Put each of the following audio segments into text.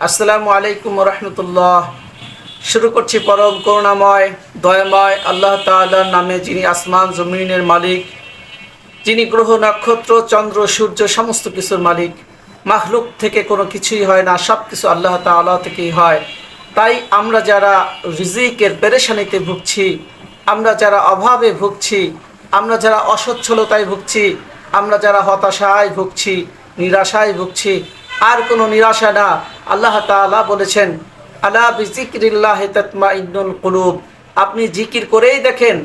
আসসালামু আলাইকুম রহমতুল্লাহ। শুরু করছি পরম করুণাময়, দয়াময় আল্লাহ তাআলার নামে যিনি আসমান, জমিনের মালিক, যিনি গ্রহ, নক্ষত্র, চন্দ্র, সূর্য, সমস্ত কিছুর মালিক। মাখলুক থেকে কোনো কিছুই হয় না সব কিছু আল্লাহ তাআলা থেকেই হয়। তাই আমরা যারা রিজিকের পেরেশানিতে ভুগছি, আমরা যারা অভাবে ভুগছি, আমরা যারা অসচ্ছলতায় ভুগছি, আমরা যারা হতাশায় ভুগছি, নিরাশায় ভুগছি, আর কোনো নিরাশা না। আল্লাহ তাআলা বলেছেন, আলা বিজিক্রিল্লাহ তাতমা ইন্নুল কুলুব। আপনি জিকির করেই দেখেন,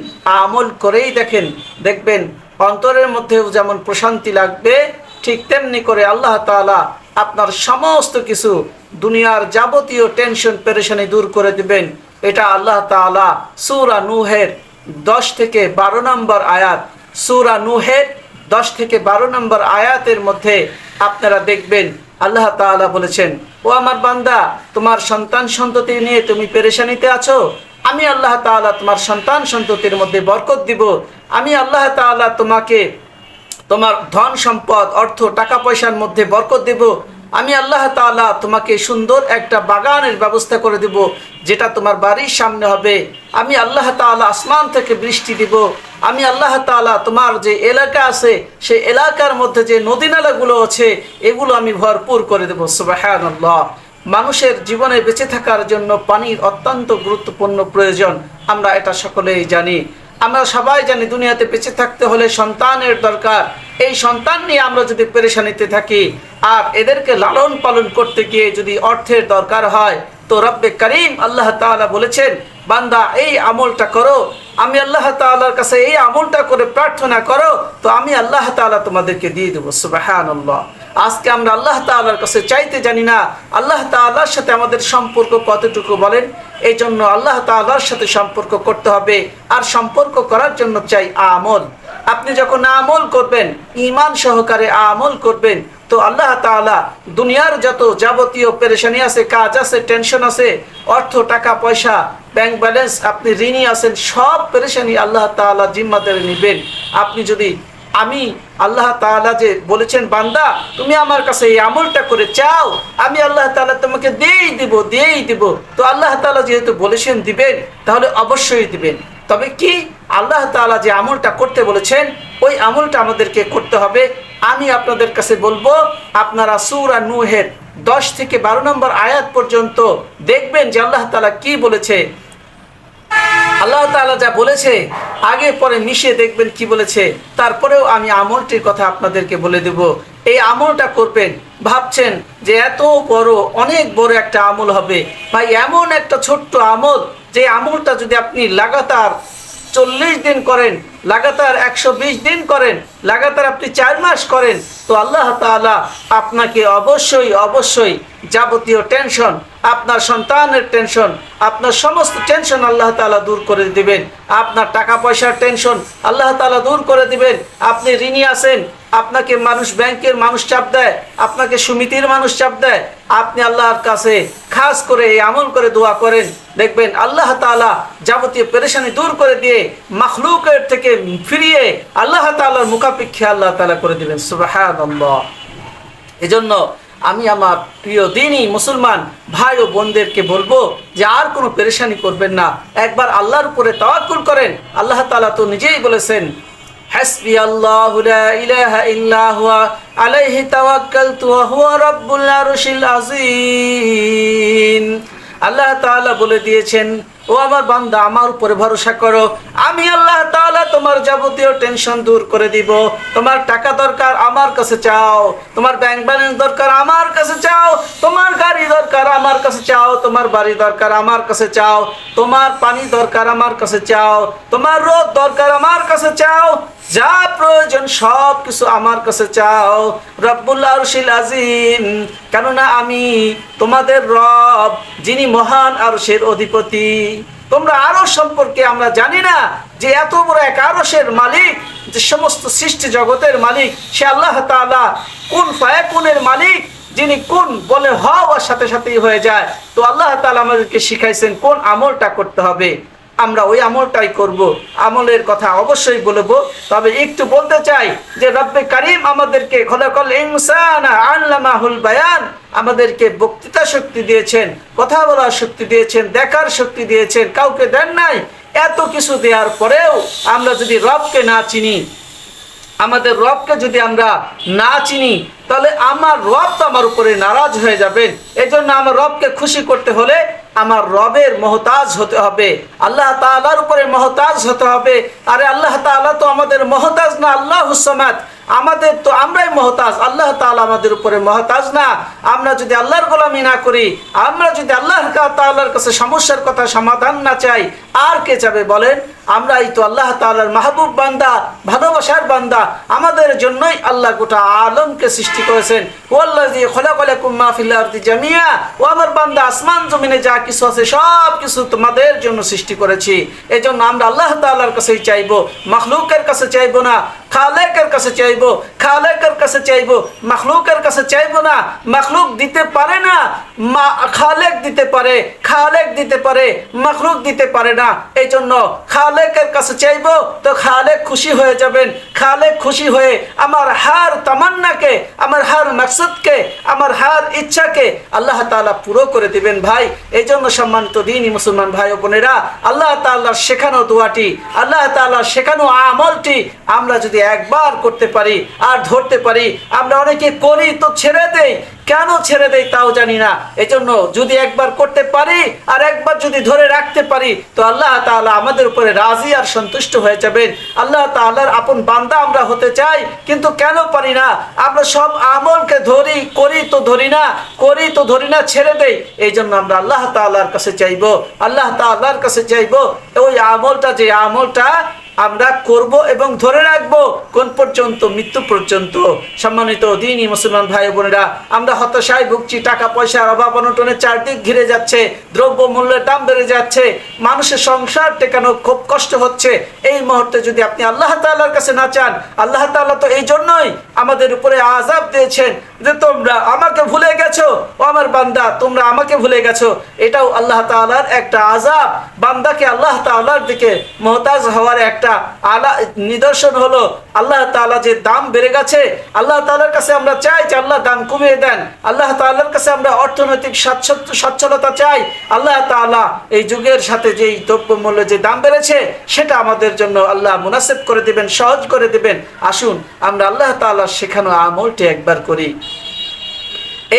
আমল করেই দেখেন, দেখবেন অন্তরের মধ্যেও যেমন প্রশান্তি লাগবে, ঠিক তেমনি করে আল্লাহ তাআলা আপনার সমস্ত কিছু দুনিয়ার যাবতীয় টেনশন, পেরেশানি দূর করে দিবেন। এটা আল্লাহ তাআলা সূরা নূহের দশ থেকে বারো নম্বর আয়াত, সুরা নুহের দশ থেকে বারো নম্বর আয়াতের মধ্যে আপনারা দেখবেন। আল্লাহ তাআলা বলেছেন ও আমার বান্দা, তোমার সন্তান সন্ততি নিয়ে তুমি পেরেশানিতে আছো? আমি আল্লাহ তাআলা তোমার সন্তান সন্ততির মধ্যে বরকত দিব। আমি আল্লাহ তাআলা তোমাকে তোমার ধন সম্পদ, অর্থ, টাকা পয়সার মধ্যে বরকত দেব। আমি আল্লাহ তাআলা তোমাকে সুন্দর একটা বাগানের ব্যবস্থা করে দেব, যেটা তোমার বাড়ির সামনে হবে। আমি আল্লাহ তাআলা আসমান থেকে বৃষ্টি দিব। আমি আল্লাহ তাআলা তোমার যে এলাকা আছে সেই এলাকার মধ্যে যে নদী নালাগুলো আছে, এগুলো আমি ভরপুর করে দেবো সুবাহান্লাহ মানুষের জীবনে বেঁচে থাকার জন্য পানির অত্যন্ত গুরুত্বপূর্ণ প্রয়োজন, আমরা এটা সকলেই জানি। আমরা সবাই জানি দুনিয়াতে বেঁচে থাকতে হলে সন্তানের দরকার। এই সন্তান নিয়ে আমরা যদি পেরেশানিতে থাকি, আর এদেরকে লালন পালন করতে গিয়ে যদি অর্থের দরকার হয়, তো রব্বে করিম আল্লাহ তাআলা বলেছেন, বান্দা, এই আমলটা করো। আমি আল্লাহ তাআলার কাছে এই আমলটা করে প্রার্থনা করো, তো আমি আল্লাহ তাআলা তোমাদেরকে দিয়ে দেবো। সুবাহান্লাহ আজকে আমরা আল্লাহ তাআলার কাছে চাইতে জানি না, আল্লাহ তাআলার সাথে আমাদের সম্পর্ক কতটুকু বলেন? এই জন্য আল্লাহ তাআলার সাথে সম্পর্ক করতে হবে, আর সম্পর্ক করার জন্য চাই আমল। আপনি যখন আমল করবেন ইমান সহকারে আমল করবেন, তো আল্লাহ তাআলা দুনিয়ার যত যাবতীয় পেরেশানি আছে, কাজ আছে, টেনশন আছে, অর্থ, টাকা, পয়সা, ব্যাংক ব্যালেন্স, আপনি ঋণী আছেন, সব পেরেশানি আল্লাহ তাআলা জিম্মাদারে নেবেন। আপনি যদি আমি আল্লাহ তাআলা যে বলেছেন, বান্দা, তুমি আমার কাছে এই আমলটা করে চাও, আমি আল্লাহ তাআলা তোমাকে দিয়েই দিব দিয়েই দিব। তো আল্লাহ তাআলা যেহেতু বলেছেন দিবেন, তাহলে অবশ্যই দিবেন। তবে কি? আল্লাহ তাআলা যে আমলটা করতে বলেছেন, ওই আমলটা আমাদেরকে করতে হবে। আমি আপনাদের কাছে বলব, আপনারা সূরা নূহের দশ থেকে বারো নম্বর আয়াত পর্যন্ত দেখবেন যে আল্লাহ তাআলা কি বলেছে। আল্লাহ তালা যা বলেছে, আগে পরে মিশিয়ে দেখবেন কি বলেছে, তারপরেও আমি আমলটির কথা আপনাদেরকে বলে দেব। এই আমলটা করবেন, ভাবছেন যে এত বড়, অনেক বড় একটা আমল হবে। ভাই, এমন একটা ছোট্ট আমল, যে আমলটা যদি আপনি লাগাতার চল্লিশ দিন করেন, লাগাতার একশো বিশ দিন করেন, লাগাতার আপনি চার মাস করেন, তো আল্লাহ তালা আপনাকে অবশ্যই অবশ্যই যাবতীয় টেনশন, আপনার সন্তানের টেনশন, আপনার সমস্ত টেনশন আল্লাহ তালা দূর করে দিবেন। আপনার টাকা পয়সার টেনশন আল্লাহ তালা দূর করে দিবেন। আপনি ঋণী আছেন আপনাকে মানুষ ব্যাংকের মানুষ চাপ দেয়, আপনাকে সমিতির মানুষ চাপ দেয়। আপনি আল্লাহর কাছে খাস করে এই আমল করে দোয়া করেন। দেখবেন আল্লাহ তাআলা যাবতীয় পেরেশানি দূর করে দিয়ে মাখলুকের থেকে ফিরিয়ে আল্লাহ তাআলার মুখাপেক্ষে আল্লাহ তাআলা করে দিবেন সুবহানাল্লাহ। এজন্য আমি আমার প্রিয় দিনই মুসলমান ভাই ও বোনদেরকে বলব যে আর কোনো পেরেশানি করবেন না। একবার আল্লাহর উপরে তাওয়াক্কুল করেন। আল্লাহ তাআলা তো নিজেই বলেছেন হাসবি আল্লাহু লা ইলাহা ইল্লা হুয়া, আলাইহি তাওয়াক্কালতু ওয়া হুয়া রাব্বুল আরশিল আল্লাহ তাআলা বলে দিয়েছেন, ও আমার বান্দা, আমার উপরে ভরসা করো। আমি আল্লাহ তাআলা তোমার যাবতীয় টেনশন দূর করে দিব। তোমার টাকা দরকার আমার কাছে চাও। তোমার ব্যাংক ব্যালেন্স দরকার আমার কাছে চাও। তোমার গাড়ি দরকার আমার কাছে চাও। তোমার বাড়ি দরকার আমার কাছে চাও। তোমার পানি দরকার আমার কাছে চাও। তোমার রোদ দরকার আমার কাছে চাও। যা প্রয়োজন সব কিছু আমার কাছে চাও। রব্বুল আরশিল আজিম। কেননা আমি তোমাদের রব, যিনি মহান আরশের অধিপতি। তোমরা আরও সম্পর্কে আমরা জানি না যে এত বড় এক আরশের মালিক, যে সমস্ত সৃষ্টি জগতের মালিক, সে আল্লাহ তাআলা কোন ফায়াকুনের মালিক, যিনি কোন বলে হওয়ার সাথে সাথেই হয়ে যায়। তো আল্লাহ তাআলা আমাদেরকে শিখাইছেন কোন আমলটা করতে হবে। আমরা ওই আমলটাই করব, আমলের কথা অবশ্যই বলব। তবে একটু বলতে চাই যে রব্বে কারিম আমাদেরকে খোলাকল ইনসান আল্লামাহুল বায়ান আমাদেরকে বক্তৃতা শক্তি দিয়েছেন, কথা বলার শক্তি দিয়েছেন, দেখার শক্তি দিয়েছেন, কাউকে দেন নাই, এত কিছু দেওয়ার পরেও আমরা যদি রবকে না চিনি, আমাদের রবকে যদি আমরা না চিনি, তাহলে আমার রব তো আমার উপরে নারাজ হয়ে যাবেন। এই জন্য আমার রবকে খুশি করতে হলে আমার রবের মহতাজ হতে হবে। আল্লাহ তালার উপরে মহতাজ হতে হবে। আরে আল্লাহ তালা তো আমাদের মহতাজ না, আল্লাহ হুসমাত আমাদের তো আমরাই মহতাজ, আল্লাহ তাআলা আমাদের উপরে মহতাজ না। আমরা যদি আল্লাহর গোলামি না করি, আমরা যদি আল্লাহ তাআলার কাছে সমস্যার কথা সমাধান না চাই, আর কে যাবে বলেন? আমরাই তো আল্লাহ তাআলার মাহবুব বান্দা, ভালোবাসার বান্দা। আমাদের জন্যই আল্লাহ গোটা আলমকে সৃষ্টি করেছেন। ওয়াল্লাযী খলাকালাকুম মা ফিল আরদি জামিয়া। ও আমার বান্দা, আসমান, জমিনে যা কিছু আছে, সব কিছু তোমাদের জন্য সৃষ্টি করেছি। এই জন্য আমরা আল্লাহ তাআলার কাছেই চাইব, মখলুকের কাছে চাইব না। খালেকের কাছে চাইব, খালেকের কাছে চাইব, মখলুকের কাছে চাইব না। মখলুক দিতে পারে না খালেক দিতে পারে, খালেক দিতে পারে, মখলুক দিতে পারে না। এই জন্য খালেকের কাছে চাইব তো খালেক খুশি হয়ে যাবেন। খালেক খুশি হয়ে আমার হার তামান্নাকে, আমার হার মাকসুদকে, আমার হার ইচ্ছাকে আল্লাহ তাআলা পুরো করে দিবেন ভাই। এই জন্য সম্মানিত দিনই মুসলমান ভাই ও বোনেরা, আল্লাহ তাআলার শেখানো দোয়াটি, আল্লাহ তাআলার শেখানো আমলটি আমরা যদি একবার করতে পারি আর ধরতে পারি। আমরা অনেকে করি, তো ছেড়ে দেই। কেন ছেড়ে দেই তাও জানি না। এজন্য যদি একবার করতে পারি আর একবার যদি ধরে রাখতে পারি, তো আল্লাহ তাআলা আমাদের উপরে রাজি আর সন্তুষ্ট হয়ে যাবেন। আল্লাহ তাআলার আপন বান্দা আমরা হতে চাই, কিন্তু কেন পারি না? আমরা সব আমলকে ধরি, করি তো ধরি না, করি তো ধরি না, ছেড়ে দেই। এই জন্য আমরা আল্লাহ তাআলার কাছে চাইব, আল্লাহ তাআলার কাছে চাইব, ওই আমলটা যে আমলটা আমরা করব এবং ধরে রাখব কোন পর্যন্ত, মৃত্যু পর্যন্ত। সম্মানিত দিনই মুসলমান ভাই বোনেরা, আমরা হতাশায় ভুগছি, টাকা পয়সার অভাব অনটনের চারদিক ঘিরে যাচ্ছে দ্রব্য মূল্যের দাম বেড়ে যাচ্ছে, মানুষের সংসার টেকানো খুব কষ্ট হচ্ছে। এই মুহূর্তে যদি আপনি আল্লাহ তাআলার কাছে না চান, আল্লাহ তাআলা তো এই জন্যই আমাদের উপরে আজাব দিয়েছেন। যে তোমরা আমাকে ভুলে গেছো, ও আমার বান্দা, তোমরা আমাকে ভুলে গেছো। এটাও আল্লাহ তাআলার একটা আজাব বান্দাকে আল্লাহ তাআলার দিকে মহতাজ হওয়ার একটা আলা নিদর্শন হলো আল্লাহ তাআলা যে দাম বেড়ে গেছে, আল্লাহ তাআলার কাছে আমরা চাই যে আল্লাহ দাম কমিয়ে দেন। আল্লাহ তাআলার কাছে আমরা অর্থনৈতিক সচ্ছলতা চাই। আল্লাহ তাআলা এই যুগের সাথে যেই দ্রব্যমূল্য যে দাম বেড়েছে, সেটা আমাদের জন্য আল্লাহ মুনাসেব করে দেবেন, সহজ করে দেবেন। আসুন, আমরা আল্লাহ তাআলার শেখানো আমলটি একবার করি।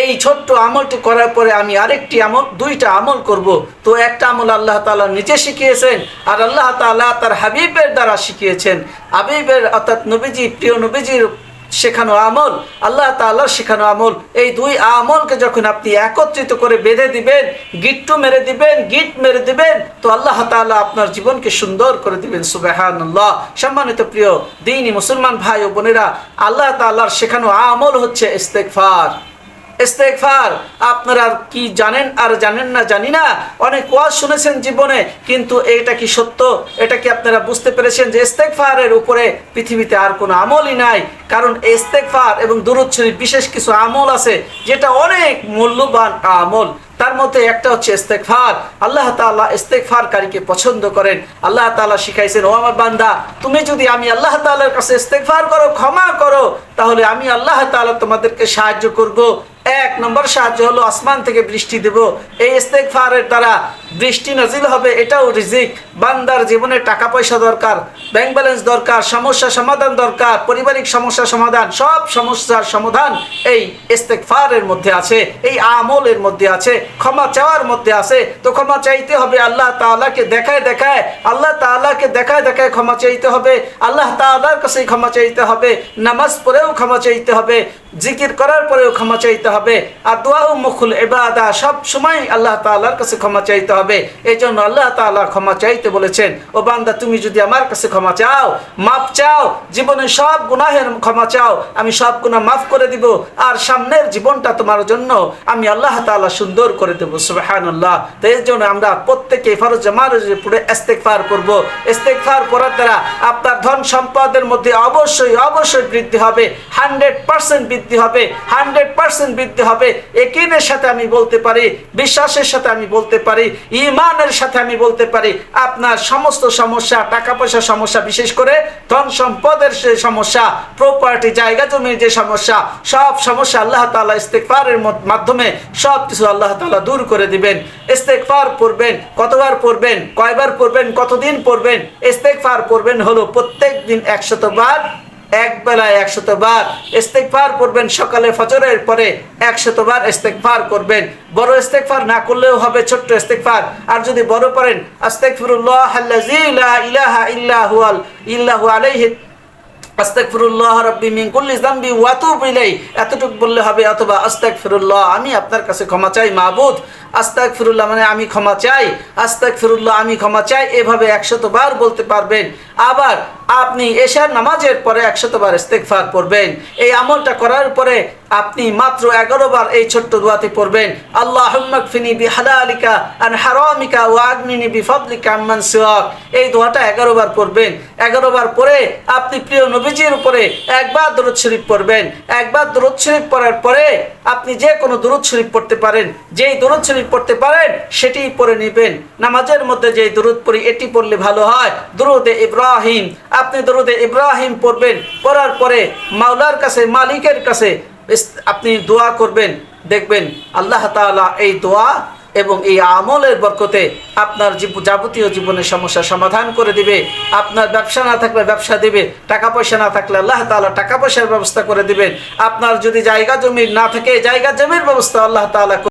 এই ছোট্ট আমলটি করার পরে আমি আরেকটি আমল, দুইটা আমল করব। তো একটা আমল আল্লাহ তাআলা নিজে শিখিয়েছেন, আর আল্লাহ তাআলা তার হাবিবের দ্বারা শিখিয়েছেন। হাবিবের, অর্থাৎ নবীজি, প্রিয় নবীজির শেখানো আমল, আল্লাহ তাআলার শেখানো আমল, এই দুই আমলকে যখন আপনি একত্রিত করে বেঁধে দিবেন, গিট্টু মেরে দিবেন, গিট মেরে দিবেন, তো আল্লাহ তাআলা আপনার জীবনকে সুন্দর করে দিবেন সুবাহান্লাহ সম্মানিত প্রিয় দিনই মুসলমান ভাই ও বোনেরা, আল্লাহ তাআলার শেখানো আমল হচ্ছে ইস্তেগফার। ইস্তেগফার। আপনারা কি জানেন আর জানেন না জানি না। অনেক ওয়াজ শুনেছেন জীবনে, কিন্তু এটা কি সত্য? এটা কি আপনারা বুঝতে পেরেছেন যে ইস্তেগফারের উপরে পৃথিবীতে আর কোনো আমলই নাই? কারণ ইস্তেগফার এবং বিশেষ কিছু আমল আছে, যেটা অনেক মূল্যবান আমল। তার মধ্যে একটা হচ্ছে ইস্তেগফার। আল্লাহ তাআলা ইস্তেগফারকারীকে পছন্দ করেন। আল্লাহ তাআলা শিখাইছেন, ও আমার বান্দা, তুমি যদি আমি আল্লাহ তাআলার কাছে ইস্তেগফার করো, ক্ষমা করো, তাহলে আমি আল্লাহ তাআলা তোমাদেরকে সাহায্য করব। এক নম্বর সাহায্য হলো আসমান থেকে বৃষ্টি দেব। এই ইস্তেগফারের দ্বারা বৃষ্টি নাজিল হবে, এটাও রিজিক। বান্দার জীবনে টাকা পয়সা দরকার ব্যাংক ব্যালেন্স দরকার, সমস্যা সমাধান দরকার, পারিবারিক সমস্যা সমাধান, সব সমস্যার সমাধান এই ইস্তেগফারের মধ্যে আছে, এই আমলের মধ্যে আছে, ক্ষমা চাওয়ার মধ্যে আছে। তো ক্ষমা চাইতে হবে আল্লাহ তাআলাকে দেখায় দেখায়, আল্লাহ তাআলাকে দেখায় দেখায় ক্ষমা চাইতে হবে, আল্লাহ তাআলার কাছে ক্ষমা চাইতে হবে, নামাজ পড়েও ক্ষমা চাইতে হবে। জিকির করার পরেও ক্ষমা চাইতে হবে। আর দোয়া ও মুখুল এবাদা সব সময় আল্লাহ তাআলার কাছে ক্ষমা চাইতে হবে। এই জন্য আল্লাহ তাআলা ক্ষমা চাইতে বলেছেন, ও বান্দা, তুমি যদি আমার কাছে ক্ষমা চাও, মাফ চাও জীবনে সব গুনাহের ক্ষমা চাও, আমি সব গুনাহ মাফ করে দিব। আর সামনের জীবনটা তোমার জন্য আমি আল্লাহ তাআলা সুন্দর করে দেবো, সুবহানাল্লাহ। তো এর জন্য আমরা প্রত্যেকে ফরজ জামারের পুরো ইস্তেগফার করব। ইস্তেগফার করার দ্বারা আপনার ধন সম্পদের মধ্যে অবশ্যই অবশ্যই বৃদ্ধি হবে। হান্ড্রেড পার্সেন্ট বৃদ্ধি হবে, হান্ড্রেড পার্সেন্ট বৃদ্ধি হবে। একিনের সাথে আমি বলতে পারি, বিশ্বাসের সাথে আমি বলতে পারি, ইমানের সাথে আমি বলতে পারি, আপনার সমস্ত সমস্যা টাকা পয়সার সমস্যা, বিশেষ করে ধন সম্পদের যে সমস্যা প্রপার্টি জায়গা জমির যে সমস্যা, সব সমস্যা আল্লাহ তালা ইস্তেকফারের মাধ্যমে সব কিছু আল্লাহ তালা দূর করে দিবেন। ইস্তেকফার পড়বেন, কতবার পড়বেন, কয়বার পড়বেন, কতদিন পড়বেন ইস্তেকফার পড়বেন হলো প্রত্যেক দিন একশত বার এক বেলায় একশত বার ইস্তেকফার করবেন, সকালে ফজরের পরে একশত বার ইস্তেকফার করবেন। বড় ইস্তেকফার না করলেও হবে ছোট্ট ইস্তেকফার আর যদি বড় পড়েন আস্তেকফিরুল্লাহ ইলাহা ইল্লা হুয়াল, ইল্লাহু আলাইহি, আস্তাগফিরুল্লাহ রাব্বি মিন কুল্লি যামবি ওয়া আতুবু ইলাই এতটুকু বললে হবে, অথবা আস্তাগফিরুল্লাহ, আমি আপনার কাছে ক্ষমা চাই, মাবুদ। আস্তাগফিরুল্লাহ মানে আমি ক্ষমা চাই, আস্তাগফিরুল্লাহ আমি ক্ষমা চাই, এভাবে একশত বার বলতে পারবেন। আবার আপনি এশার নামাজের পরে একশত বার ইস্তেগফার পড়বেন। এই আমলটা করার পরে আপনি মাত্র এগারো বার এই ছোট্ট দোয়াতে পড়বেন। আল্লাহ ফিনি বি হালালিকা আন হারামিকা ও আগ্নিনি বি সিওয়াক। এই দোয়াটা এগারো বার পড়বেন। এগারো বার পরে আপনি প্রিয় নবীজির উপরে একবার দরুদ শরীফ পড়বেন। একবার দরুদ শরীফ পড়ার পরে আপনি যে কোনো দরুদ শরীফ পড়তে পারেন। যেই দরুদ শরীফ পড়তে পারেন সেটি পড়ে নেবেন। নামাজের মধ্যে যেই দরুদ পড়ি, এটি পড়লে ভালো হয়। দরুদে ইব্রাহিম আপনি দরুদে ইব্রাহিম পড়বেন, পড়ার পরে মাওলার কাছে, মালিকের কাছে আপনি দোয়া করবেন, দেখবেন আল্লাহ তাআলা এই দোয়া এবং এই আমলের বরকতে আপনার যাবতীয় জীবনের সমস্যা সমাধান করে দিবে। আপনার ব্যবসা না থাকলে ব্যবসা দিবে, টাকা পয়সা না থাকলে আল্লাহ তাআলা টাকা পয়সার ব্যবস্থা করে দিবেন। আপনার যদি জায়গা জমির না থাকে, জায়গা জমির ব্যবস্থা আল্লাহ তাআলা